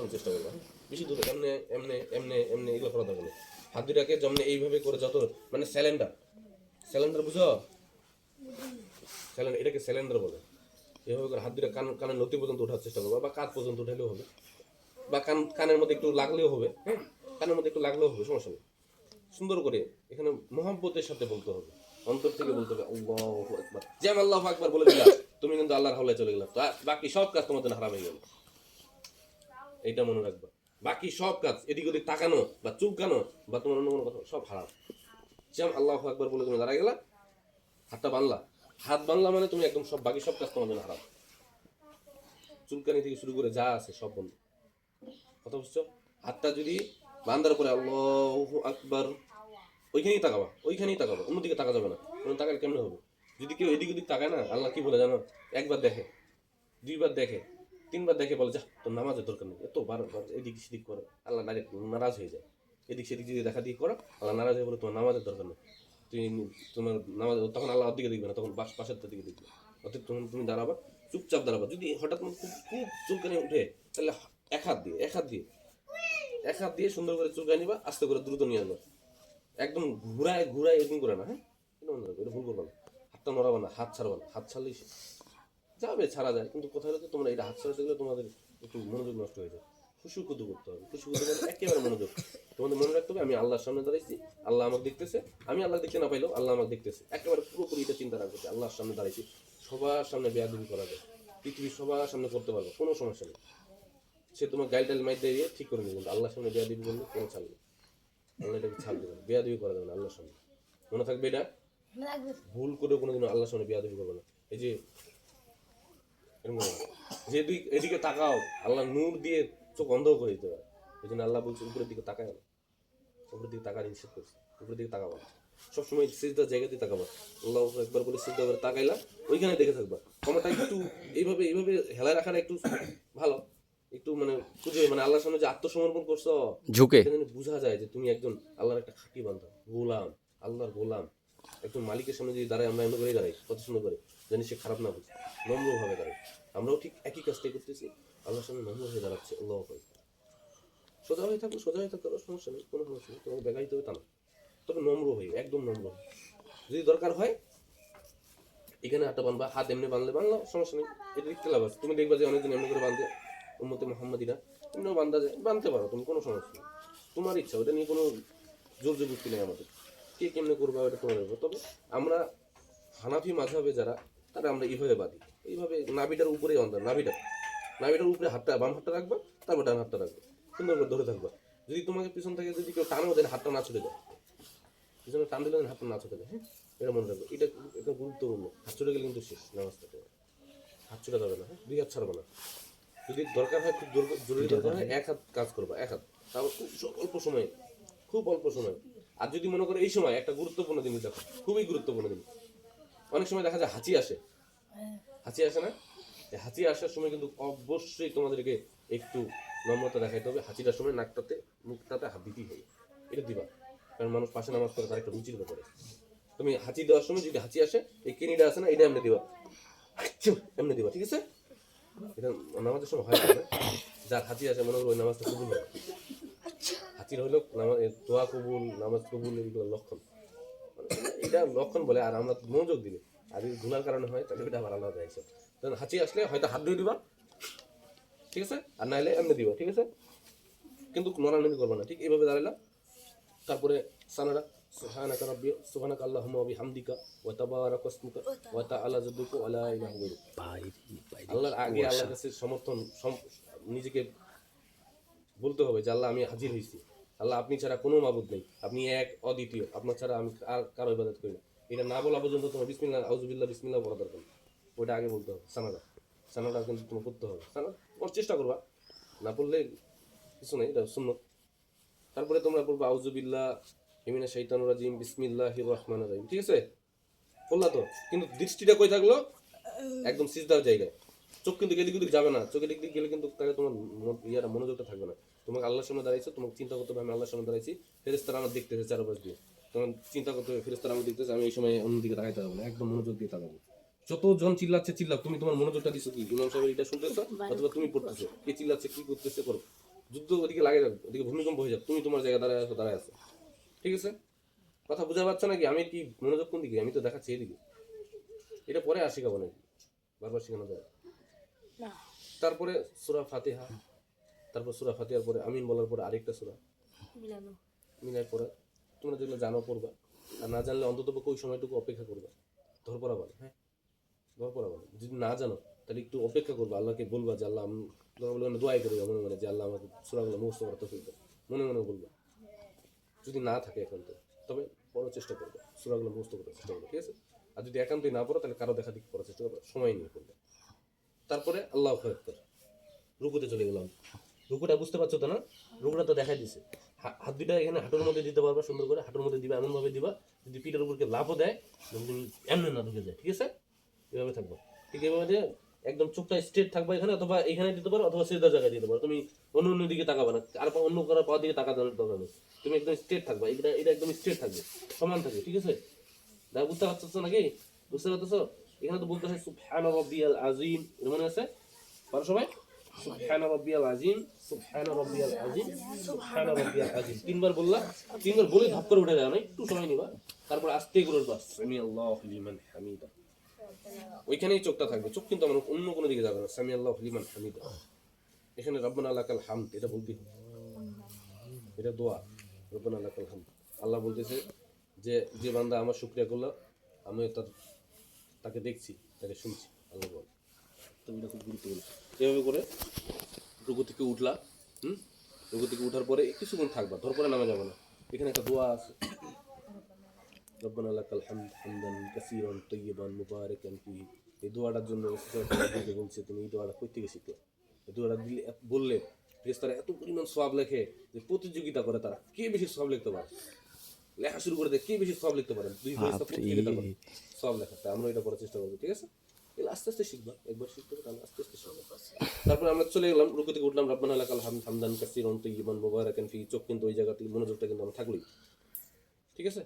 দেখানোর চেষ্টা করব? বেশি দূরে এমনি এমনি এমনি এমনি, এগুলো করা দরকার হাত দুটাকে যেমন এইভাবে করে যত মানে স্যালেন্ডার স্যালেন্ডার বুঝো স্যালেন্ডার এটাকে স্যালেন্ডার বলে। এভাবে করে হাত দুটা কান, কানের নতি পর্যন্ত ওঠার চেষ্টা করব, বা কাঁধ পর্যন্ত উঠালেও হবে। বা কান, কানের মধ্যে একটু লাগলেও হবে হ্যাঁ? কানের মধ্যে একটু লাগলেও হবে, সমস্যা নেই। সুন্দর করে এখানে মহাব্বতের সাথে বলতে হবে। অন্তর থেকে বলতে হবে, আল্লাহু আকবার। যেম আল্লাহু আকবার বলে দিলা তুমি কিন্তু আল্লাহর হাওলায় চলে গেলাম বাকি সব কাজ তোমার জন্য হারাম হয়ে গেল। এইটা মনে রাখবা। বাকি সব কাজ এদিক ওদিক তাকানো বা চুলকানো বা তোমার অন্য কোনো কথা, সব হারাম। যেম আল্লাহ আকবার বলে তুমি দাঁড়া গেলা, হাতটা বানলা। হাত বাংলা মানে তুমি একদম সব, বাকি সব কাজ তোমার জন্য হারাম। চুলকানি থেকে শুরু করে যা আছে সব বন্ধ। কথা বুঝছ? হাতটা যদি বান্দার পরে আল্লাহু আকবার, ওইখানেই তাকাবা ওইখানেই তাকাবা, অন্যদিকে তাকা যাবে না। কোনো তাকালে কেমনে হবে? যদি কেউ এদিক ওদিক তাকায় না, আল্লাহ কি বলে জানো? একবার দেখে, দুইবার দেখে। তিনবার দেখে বলে যা তোর নামাজের দরকার নেই। এত বার এদিক সেদিক করে, আল্লাহ ডাইরেক্ট নারাজ হয়ে যায়। এদিক সেদিক যদি দেখা দিয়ে করো, আল্লাহ নারাজ হয়ে বলে, তোমার নামাজের দরকার নেই। তুমি তোমার নামাজ তখন আল্লাহ দিকে দেখবে না, তখন বাস পাশের দিকে দেখবে। অর্থাৎ তখন তুমি দাঁড়াবা, চুপচাপ দাঁড়াবা। যদি হঠাৎ খুব খুব চুলকানি উঠে, তাহলে এক হাত দিয়ে, এক হাত দিয়ে, এক হাত দিয়ে সুন্দর করে চুলকানি নিবা, আস্তে করে দ্রুত নিয়ে আসবা একদম ঘুরায় ঘুরায় এরকম করে না হ্যাঁ? এটা ভুল করবে না। হাতটা নড়াবে না, হাত ছাড়বে না। হাত ছাড়লেই। যাবে ছাড়া যায়। কিন্তু কোথায় হচ্ছে তোমরা এটা হাত ছাড়াতে গেলে তোমাদের একটু মনোযোগ নষ্ট হয়ে যায়। খুশু কুদু করতে হবে। খুশু কুদু মানে একেবারে মনোযোগ। তোমাদের মনে রাখতে হবে আমি আল্লাহর সামনে দাঁড়াইছি আল্লাহ আমাকে দেখতেছে আমি আল্লাহ দেখতে না পাইলেও আল্লাহ আমাকে দেখতেছে। একেবারে পুরোপুরি এটা চিন্তা রাখবে আল্লাহর সামনে দাঁড়াইছি। সবার সামনে বেয়াদবি করা যায়। পৃথিবীর সবার সামনে করতে পারব কোনো সমস্যা নেই। সে তোমার গাইল টাইল মাইট দিয়ে ঠিক করে নেবে কিন্তু আল্লাহর সামনে বেয়াদবি করলে কোনো ছাড় নেই। আল্লাহ এটাকে ছাড় দেবে বেয়াদবি করা যাবে না আল্লাহর সামনে। মনে থাকবে এটা? ভুল করে কোনোদিনও আল্লাহর সামনে বেয়াদবি করবে না। এই যে। যে এদিকে তাকাও আল্লাহ নূর দিয়ে চোখ অন্ধ করে দিতে পারে। এই জন্য আল্লাহ বলছে উপরের দিকে তাকায় না। উপরের দিকে তাকার নিষেধ করছে। উপরের দিকে তাকাবো। সবসময় সিজদার জায়গাতে তাকাবো। আল্লাহ একবার বলে সিজদা করে তাকাইলা ওইখানে দেখে থাকবা। ক্ষমতা একটু এইভাবে এইভাবে হেলায় রাখাটা একটু ভালো। একটু মানে খুঁজে মানে আল্লাহর সামনে যে আত্মসমর্পণ করছ ঝুঁকে। বোঝা যায় যে তুমি একজন আল্লাহর একটা খাঁটি বান্ধা গোলাম আল্লাহর গোলাম। একজন মালিকের সামনে যদি দাঁড়ায় আমরা এমন করে দাঁড়াই কত সুন্দর করে। জানি সে খারাপ না বুঝে। নম্রভাবে দাঁড়াই আমরাও ঠিক একই কাজটাই করতেছি। আল্লাহর সামনে নম্র হয়ে দাঁড়াচ্ছে, আল্লাহ সোজা হয়ে থাকো, সোজা হয়ে থাকো সমস্যা নেই, কোনো সমস্যা নেই, তোমাকে দেখাইতে হবে তা না। তবে নম্র হয়ে, একদম নম্র। যদি দরকার হয়, এখানে হাতটা বানবা, হাত এমনি বানলে বানলো, সমস্যা নেই। এটা দেখতে লাভ আছে। তুমি দেখবা যে অনেকদিন এমনি করে বাঁধে উম্মতে মোহাম্মদিরা এমনিও বান্ধা যায়, বানতে পারো তুমি, কোনো সমস্যা নেই। তোমার ইচ্ছা ওটা নিয়ে কোনো জোর জবরদস্তি নেই আমাদের। কে কেমনে করবা ওটা তোমার তবে আমরা হানাফি মাঝাবে যারা তারা আমরা এইভাবে বাঁধি। এইভাবে নাভিটার উপরেই অন্তর নাভিটা। নাভিটার উপরে হাতটা বাম হাতটা রাখবা তারপর ডান হাতটা রাখবা। সুন্দর করে ধরে থাকবা। যদি তোমাকে পিছন থেকে যদি কেউ টানো দেন হাতটা না ছুটে যায় পিছনে টান দিলে হাতটা না ছুটে যায় হ্যাঁ? এটা মনে রাখবে। এটা এটা গুরুত্বপূর্ণ। হাত ছুটে গেলে কিন্তু শেষ নামাজটা হাত ছুটে যাবে না হ্যাঁ? দুই হাত ছাড়বে না। যদি দরকার হয় খুব জরুরি দরকার হয় এক হাত কাজ করবা এক হাত। তারপর খুব অল্প সময়ে খুব অল্প সময়। আর যদি মনে করো এই সময় একটা গুরুত্বপূর্ণ জিনিস দেখো খুবই গুরুত্বপূর্ণ জিনিস। অনেক সময় দেখা যায় হাঁচি আসে। হাঁচি আসে না? হাঁচি আসার সময় কিন্তু অবশ্যই তোমাদেরকে একটু নম্রতা দেখাইতে হবে। হাঁচিটার সময় নাকটাতে মুখটাতে হাত দিতেই হবে। এটা দিবা। কারণ মানুষ পাশে নামাজ করে তার একটা রুচির ব্যাপারে তুমি হাঁচি দেওয়ার সময় যদি হাঁচি আসে এই কেনিটা আসে না এটা এমনি দিবা। এমনি দিবা ঠিক আছে? এটা নামাজের সময় হয় না যার হাঁচি আসে মনে ওই নামাজটা কবুল হয় হাঁচির হলো নামাজ দোয়া কবুল নামাজ কবুল এগুলো লক্ষণ। এটা লক্ষণ বলে আর আমরা মনোযোগ দিলে। আর যদি গুনার কারণে হয় তাহলে এটা আবার আলাদা একশো তখন হাঁচি আসলে হয়তো হাত ধুয়ে দিবা। ঠিক আছে? আর নাইলে এমনি দিবা ঠিক আছে? কিন্তু নড়ানড়ি করব না। ঠিক এইভাবে দাঁড়ালাম তারপরে সানারা সুবহানাকা রাব্বি সুবহানাকা আল্লাহুম্মা ওয়া বিহামদিকা ওয়া তাবারাকা ইসমুকা ওয়া তাআলা জাদ্দুকা ওয়া লা ইলাহা গায়রুক আল্লাহর আগে আল্লাহর কাছে সমর্থন সম- নিজেকে বলতে হবে যে আল্লাহ আমি হাজির হয়েছি। আল্লাহ, আপনি ছাড়া কোনো মাবুদ নেই। আপনি এক, অদ্বিতীয়। আপনার ছাড়া আমি আর কারও ইবাদত করি না। এটা না বলা পর্যন্ত তোমার বিসমিল্লাহ আউজুবিল্লাহ বিসমিল্লাহ বলা দরকার ওইটা আগে বলতে হবে, সানাদা। সানাদা কিন্তু তোমার করতে হবে। সানাদ ওর চেষ্টা করবা। না পড়লে কিছু নেই, এটা শূন্য তারপরে তোমরা পড়বা আউজুবিল্লাহ হিমিনা শৈতানুর রাজিম, বিসমিল্লাহির রহমানির রহিম। ঠিক আছে? বললা তো? কিন্তু দৃষ্টিটা কই থাকল? একদম সিজদার জায়গায়। চোখ কিন্তু এদিক ওদিক যাবে না। চোখের দিক দিক গেলে কিন্তু তাহলে তোমার ইয়াটা মনোযোগটা থাকবে না। তোমাকে আল্লাহর সামনে দাঁড়াইছো তোমাকে চিন্তা করতে হবে আমি আল্লাহর সামনে দাঁড়াইছি। ফেরেস্তারা আমার দেখতেছে চারপাশ দিয়ে। তখন চিন্তা করতে হবে ফেরেস্তারা আমার দেখতেছে আমি এই সময় অন্যদিকে তাকাইতে হবে না একদম মনোযোগ দিয়ে তাকাবো। যতজন চিল্লাচ্ছে চিল্লাক তুমি তোমার মনোযোগটা দিছো কি? ইমাম সাহেবের এটা শুনতেছো? অথবা তুমি পড়তেছো? কে চিল্লাচ্ছে কি করতেছে করো। যুদ্ধ ওদিকে লাগে যাবে ওদিকে ভূমিকম্প হয়ে যাবে তুমি তোমার জায়গায় দাঁড়ায় আছো দাঁড়ায় আছো। ঠিক আছে? কথা বুঝা পাচ্ছ নাকি? আমি কি মনোযোগ কোন দিকে? আমি তো দেখাচ্ছি এদিকে এটা পরে আর শেখাবো নাকি বারবার শেখানো যায়। তারপরে সুরা ফাতিহা। তারপর সুরা ফাতিহার পরে আমিন বলার পরে আরেকটা সুরা। মিলানো। মিলাই পরে তোমরা যেগুলো জানো পড়বা আর না জানলে অন্তত ওই সময়টুকু অপেক্ষা করবা। ধরপড়া বলে। হ্যাঁ। ধরপড়া বলে। যদি না জানো তাহলে একটু অপেক্ষা করবা। আল্লাহকে বলবা যে আল্লাহ তোমরা বলবে দোয়াই করবে মনে মনে যে আল্লাহ আমাকে সুরাগুলো মুখস্থ করা তফিক দাও। মনে মনে বলবা। যদি না থাকে একান্ত তবে পড়ার চেষ্টা করবে। সুরাগুলো মুখস্থ করার চেষ্টা করবে ঠিক আছে? আর যদি একান্তই না পড়ো তাহলে কারও দেখা দেখি করার চেষ্টা করবে। সময় নিয়ে করবে তারপরে আল্লাহ আকবর। রুকুতে চলে গেলাম। রুকুটা বুঝতে পারছ তো না? রুকুটা তো দেখাই দিছে। হাত দুইটা এখানে হাঁটুর মধ্যে দিতে পারবা, সুন্দর করে হাঁটুর মধ্যে দিবা এমন ভাবে দিবা, যদি পিঠের উপরকে লাভও দেয় এমনি না ঢুকে যায়, ঠিক আছে? এভাবে থাকব। ঠিক এভাবে একদম চোখটা স্ট্রেট থাকবে এখানে, অথবা এখানে দিতে পারো, অথবা সিধা জায়গায় দিতে পারো। তুমি অন্য অন্য দিকে তাকাবে না, আর অন্য করার পা দিকে তাকাতে দরকার নেই তুমি একদম স্ট্রেট থাকবে, এটা এটা একদম স্ট্রেট থাকবে, সমান থাকবে, ঠিক আছে? দেখা, বুঝতে পারছ নাকি? বুঝতে পারতেছো? এখানে তো বলতে হয় সুবহান রাব্বিয়াল আজিম এর মনে আছে? পারো সবাই? সুবহান রাব্বিয়াল আজিম সুবহান রাব্বিয়াল আজিম সুবহান রাব্বিয়াল আজিম তিনবার বললা তিনবার বলে ধাপ করে উঠে যাবে না একটু সময় নিবা। তারপর আস্তে করে উঠবা সামি আল্লাহু লিমান হামিদা। ওইখানেই চোখটা থাকবে, চোখ কিন্তু আমার অন্য কোনো দিকে যাবে না সামি আল্লাহু লিমান হামিদা। এখানে রব্বানা লাকাল হামদ, এটা বলতে হবে। এটা দোয়া, রব্বানা লাকাল হামদ। আল্লাহ বলতেছে যে যে বান্দা আমার শুকরিয়া করল আমি তার তাকে দেখছি, তাকে শুনছি, আল্লাহ বল। তো এটা খুব গুরুত্বপূর্ণ। এভাবে করে রুকু থেকে উঠলা হুম? রুকু থেকে উঠার পরে কিছুক্ষণ থাকবা ধর পরে নামা যাবে না। এখানে একটা দোয়া আছে। রব্বানা লাকাল হামদ হামদান কাসীরান তাইয়িবান মুবারাকান ফিহি। এই দোয়াটার জন্য বলছে তুমি এই দোয়াটা কই থেকে শিখলে এই দোয়াটা দিলে বললে ফেরেশতারা এত পরিমাণ সওয়াব লেখে যে প্রতিযোগিতা করে তারা। কে বেশি সওয়াব লিখতে পারে? লেখা শুরু করে দেয় কে বেশি সব লিখতে পারেন দুই ফেরেশতা প্রতিযোগিতা করে সব লেখা তাই আমরা এটা করার চেষ্টা করব ঠিক আছে? এগুলো আস্তে আস্তে শিখবা একবার শিখতে হবে তাহলে আস্তে আস্তে শিখবা তারপরে আমরা চলে গেলাম রুকু থেকে উঠলাম রব্বানা লাকাল হামদ হামদান কাসীরান তাইয়িবান মুবারাকান ফি চোখ কিন্তু ওই জায়গাতে মনোযোগটা কিন্তু আমার থাকলোই। ঠিক আছে?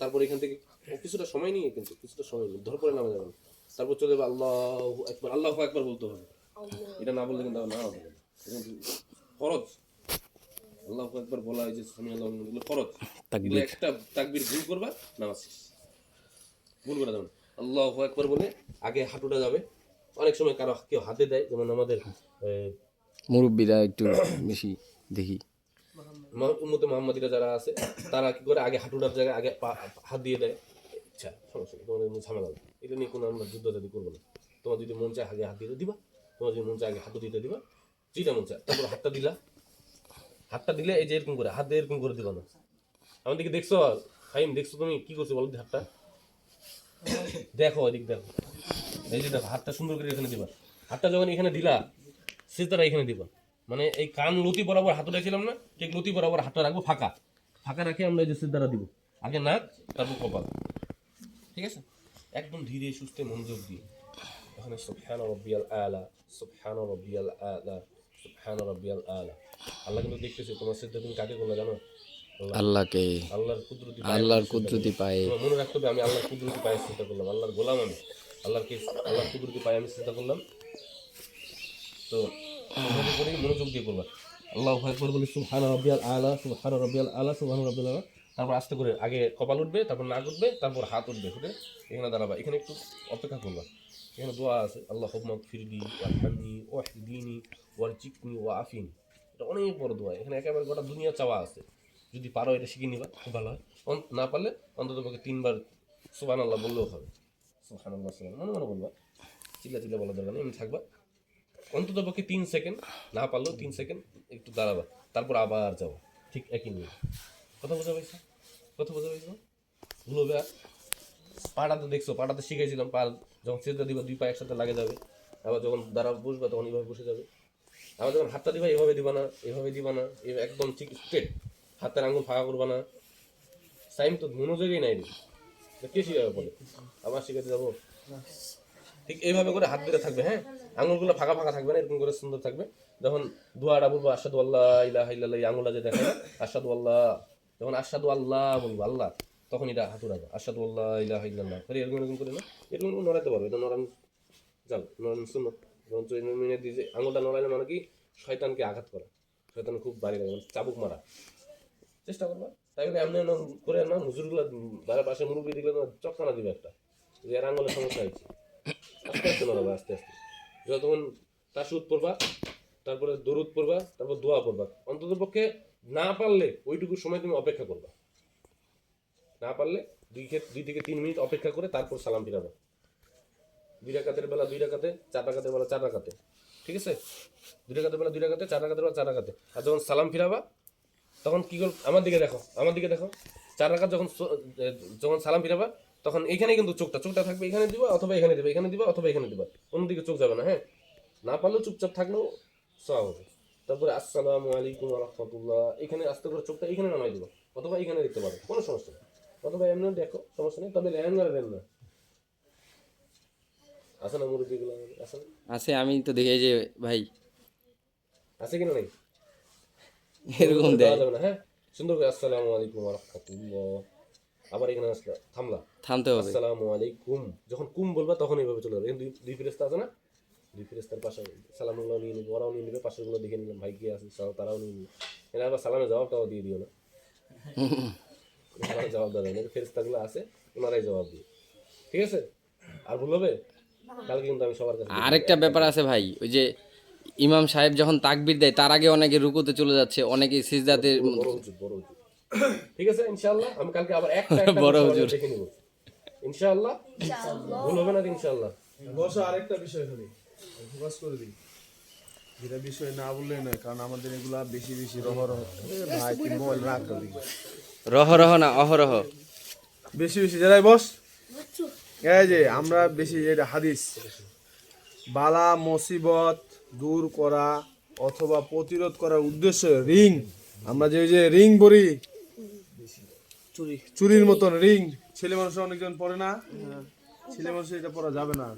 তারপর এখান থেকে কিছুটা সময় নিয়ে কিন্তু কিছুটা সময় নিয়ে ধর পরে নামা যাবে তারপর চলে যাবে আল্লাহ একবার আল্লাহ একবার বলতে হবে। এটা না বললে কিন্তু না হবে ফরজ। আল্লাহ একবার বলা হয় যে সামি আল্লাহ ফরজ। একটা তাকবির ভুল করবা নামাজ ভুল করে যাবে আল্লাহ একবার বলে আগে হাঁটুটা যাবে। অনেক সময় কারও কেউ হাতে দেয় যেমন আমাদের মুরব্বীরা একটু বেশি দেখি। উম্মতে মোহাম্মদীরা যারা আছে তারা কি করে আগে হাঁটুটার জায়গায় আগে হাত দিয়ে দেয়। আচ্ছা সমস্যা তোমাদের ঝামেলা এটা নিয়ে কোনো আমরা যুদ্ধ যদি করব না। তোমার যদি মন চায় আগে হাত দিতে দিবা তোমার যদি মন চায় আগে হাতও দিতে দিবা যেটা মন চায় তারপর হাতটা দিলা। হাতটা দিলে এই যে এরকম করে হাত দিয়ে এরকম করে দিবা না। আমার দিকে দেখছ ফাইম দেখছ তুমি? কি করছ বলো হাতটা? দেখো এদিক দেখো। এই যে দেখো, হাতটা সুন্দর করে এখানে দিবা। হাতটা যখন এখানে দিলা সেতারা এখানে দিবা। মানে এই কান লতি বরাবর হাত রেখেছিলাম না, ঠিক লতি বরাবর হাতটা রাখব ফাঁকা। ফাঁকা রাখে আমরা এই যে সিদ্ধারা দিব। আগে নাক, তারপর কপাল। ঠিক আছে? একদম ধীরে সুস্থে মনোযোগ দিয়ে। ওখানে সুবহান রব্বিয়াল আলা, সুবহান রব্বিয়াল আলা, সুবহান রব্বিয়াল আলা। আল্লাহ কিন্তু দেখতেছে, তোমার সিদ্ধা তুমি কাকে করলে জানো? আল্লাহকে আল্লাহর কুদরতি আল্লাহর কুদরতি পায়ে। মনে রাখতে হবে আমি আল্লাহর কুদরতি পায়ে চিন্তা করলাম আল্লাহর গোলাম আমি। আল্লাহর কে আল্লাহর কুদরতি পায়ে আমি চিন্তা করলাম তো করেই মনোযোগ দিয়ে করবা আল্লাহ একবার বলি সুবহান রব্বিয়াল আলা সুবহান রব্বিয়াল আলা সুবহান রব্বিয়াল আলা। তারপর আস্তে করে আগে কপাল উঠবে তারপর নাক উঠবে তারপর হাত উঠবে উঠে এখানে দাঁড়াবা। এখানে একটু অপেক্ষা করবা। এখানে দোয়া আছে আল্লাহ হুম্মা ফিরলি ওয়ারহামনি ওয়াহদিনি ওয়ারজিকনি ওয়া আফিনি। এটা অনেক বড় দোয়া। এখানে একেবারে গোটা দুনিয়া চাওয়া আছে। যদি পারো এটা শিখে নিবা, খুব ভালো হয়। না পারলে অন্তত পক্ষে তিনবার সুবহান আল্লাহ বললেও হবে। সুবহান আল্লাহ সুবহান মনে মনে বলবা। চিল্লা চিল্লা বলার দরকার নেই, এমনি থাকবা। অন্তত পক্ষে তিন সেকেন্ড, না পারলেও তিন সেকেন্ড একটু দাঁড়াবা, তারপর আবার যাব ঠিক একই নিয়ে কথা বোঝা পাইছো? কথা বোঝা পাইছো? ভুলবে পাড়াতে দেখছ, পাড়াতে শিখেছিলাম পা যখন সেটা দিবা, দুই পা একসাথে লাগে যাবে। আবার যখন দাঁড়া বসবা, তখন এইভাবে বসে যাবে। আবার যখন হাতটা দিবা, এভাবে দিবা না, এভাবে দিবা না একদম ঠিক স্ট্রেট হাতের আঙুল ফাঁকা করবা না। সাইম তো মনোযোগই নাই কে শিখাবে বলে? আবার শিখাতে যাব? ঠিক এইভাবে করে হাত ধরে থাকবে হ্যাঁ? আঙুলগুলো ফাঁকা ফাঁকা থাকবে না, এরকম করে সুন্দর থাকবে। যখন দোয়াটা বলব আসাদু আল্লাহ ইলাহা ইল্লাল্লাহ, এই আঙুলটা যে দেখে না আসাদু আল্লাহ, যখন আসাদু আল্লাহ বলব, আল্লাহ, তখন এটা হাত উড়াবে। আসাদু আল্লাহ ইলাহা ইল্লাল্লাহ। করে এরকম এরকম করে না, এরকম নড়াতে পারবে এটা নড়ানো যাও নড়ানো সুন্নত যখন মিনিট দিয়ে আঙুলটা নড়াইলে মানে কি, শয়তানকে আঘাত করা। শয়তান খুব বাড়ি লাগে মানে চাবুক মারা। চেষ্টা করবা। তাই বলে এমনি করে না, হুজুরগুলো বাইরে পাশে মুরব্বী দিলে না চক্কানা দিবে একটা। যে এর আঙ্গলের সমস্যা হয়েছে। আস্তে আস্তে মারাবা আস্তে আস্তে। যতক্ষণ তাসুদ পড়বা, তারপরে দরুদ পড়বা, তারপর দোয়া পড়বা। অন্তত পক্ষে না পারলে ওইটুকু সময় তুমি অপেক্ষা করবা। না পারলে দুই দুই থেকে তিন মিনিট অপেক্ষা করে তারপর সালাম ফিরাবা। দুই রাকাতের বেলা দুই রাকাতে, চার রাকাতের বেলা চার রাকাতে। ঠিক আছে? দুই রাকাতের বেলা দুই রাকাতে, চার রাকাতের বেলা চার রাকাতে। আর যখন সালাম ফিরাবা তখন কি কর আমার দিকে দেখো আমার দিকে দেখো। চার রাকাত যখন যখন সালাম ফিরাবা তখন এখানে কিন্তু চোখটা চোখটা থাকবে এখানে দিবা অথবা এখানে দিবা এখানে দিবা অথবা এখানে দিবা। অন্যদিকে চোখ যাবে না হ্যাঁ? না পারলেও চুপচাপ থাকলেও সব হবে। তারপরে আসসালামু আলাইকুম রহমতুল্লাহ। এখানে আস্তে করে চোখটা এখানে নামাই দিবা অথবা এখানে দিতে পারো কোনো সমস্যা নেই। অথবা এমনি দেখো সমস্যা নেই তবে ল্যান করে দেন না। আছে না মুরব্বীগুলো না? আছে আমি তো দেখে যে ভাই। আছে কিনা নাই? এরকম দেওয়া দেয়। যাবে না হ্যাঁ? সুন্দর করে আসসালামু আলাইকুম রহমতুল্লাহ। আবার এখানে আসলে থামলা। থামতে হবে। আসসালামু আলাইকুম। যখন কুম বলবা তখন এইভাবে চলে যাবে। দুই দুই ফেরেস্তা আছে না? দুই ফেরেস্তার পাশে সালামগুলো নিয়ে নিবে ওরাও নিয়ে নিবে পাশেরগুলো দেখে নিলাম ভাই কে আছে সব তারাও নিয়ে নিবে। এরা আবার সালামের জবাবটাও দিয়ে দিও না। ওনারা জবাব দেবে না। ফেরেস্তাগুলো আছে ওনারাই জবাব দিয়ে ঠিক আছে? আর ভুল হবে? কালকে কিন্তু আমি সবার কাছে আরেকটা ব্যাপার আছে ভাই ওই যে ইমাম সাহেব যখন তাকবির দেয় তার আগে অনেকে রুকুতে চলে যাচ্ছে অনেকে সিজদাতে বড় হুজুর ঠিক আছে ইনশাআল্লাহ আমি কালকে আবার একটা বড় হুজুর। দেখে নিব। ইনশাআল্লাহ ভুল হবে না ইনশাআল্লাহ। বসো আরেকটা বিষয় খালি ফোকাস করে দিই। যেটা বিষয় না বললে নয় কারণ আমাদের এগুলা বেশি বেশি রহ রহ ভাই তুই মোবাইল রাখ রহ রহ না অহরহ। বেশি বেশি যারাই বস। এই যে আমরা বেশি এটা হাদিস। বালা মুসিবত দূর করা অথবা প্রতিরোধ করার উদ্দেশ্যে রিং আমরা যে ওই যে রিং বলি চুরি। চুরির মতন রিং ছেলে মানুষের অনেকজন পরে না? ছেলে মানুষ এটা পরা যাবে না